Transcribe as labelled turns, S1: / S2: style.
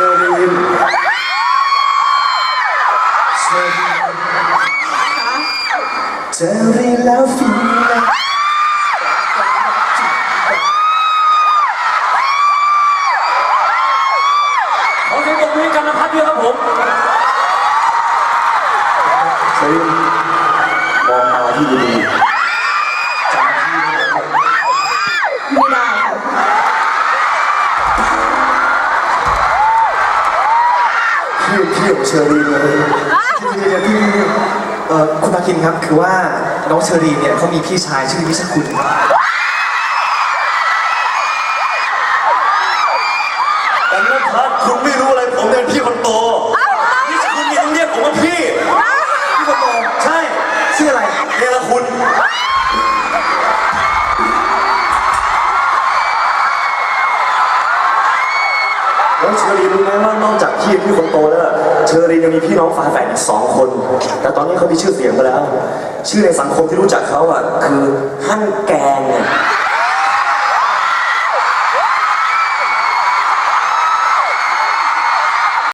S1: ชิญยิ้มเชิญยิ้เจอรีแล้วฟินแล้
S2: อเสียงกันนะครับพี่ครับผม
S1: เชิมองมาดี พี่พี่ของเชอรีนเลยพี่เนี่ยพี่เอ่อคุณมาคินครับคือว่าน้องเชอรีนเนี่ยเขามีพี่ชายชื่อวิชคุณ
S2: แต่เรื่องพัดคุณไม่ น้วเช
S1: อรีรู้ไหมว่านอกจากพี่พี่คนโตแล้วเชอรียังมีพี่น้องฝาแฝดอีกสองคน แต่ตอนนี้เขามีชื่อเสียงไปแล้ว ชื่อในสังคมที่รู้จักเขาอะคือ